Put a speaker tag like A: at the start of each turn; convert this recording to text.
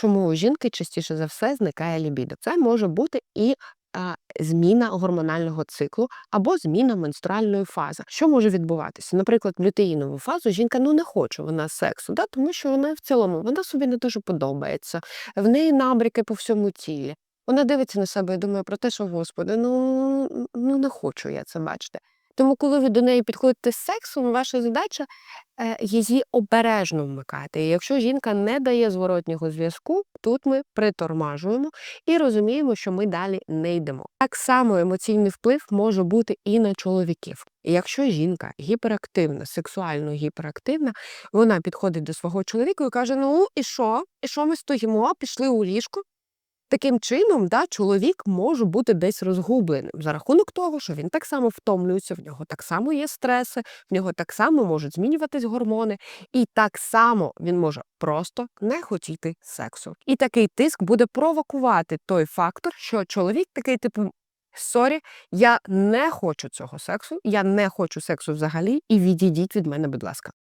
A: Чому у жінки частіше за все зникає лібідо? Це може бути і зміна гормонального циклу або зміна менструальної фази. Що може відбуватися? Наприклад, в лютеїнову фазу жінка ну не хоче вона сексу, да? тому що вона в цілому вона собі не дуже подобається, в неї набріки по всьому тілі. Вона дивиться на себе і думає про те, що господи, ну, ну не хочу я це бачити. Тому, коли ви до неї підходите з сексом, ваша задача е, її обережно вмикати. І якщо жінка не дає зворотнього зв'язку, тут ми притормажуємо і розуміємо, що ми далі не йдемо. Так само емоційний вплив може бути і на чоловіків. І якщо жінка гіперактивна, сексуально гіперактивна, вона підходить до свого чоловіка і каже: Ну і що? І що ми стоїмо? Пішли у ліжко. Таким чином, да, чоловік може бути десь розгубленим за рахунок того, що він так само втомлюється, в нього так само є стреси, в нього так само можуть змінюватись гормони, і так само він може просто не хотіти сексу. І такий тиск буде провокувати той фактор, що чоловік такий, типу. Сорі, я не хочу цього сексу, я не хочу сексу взагалі, і відійдіть від мене, будь ласка.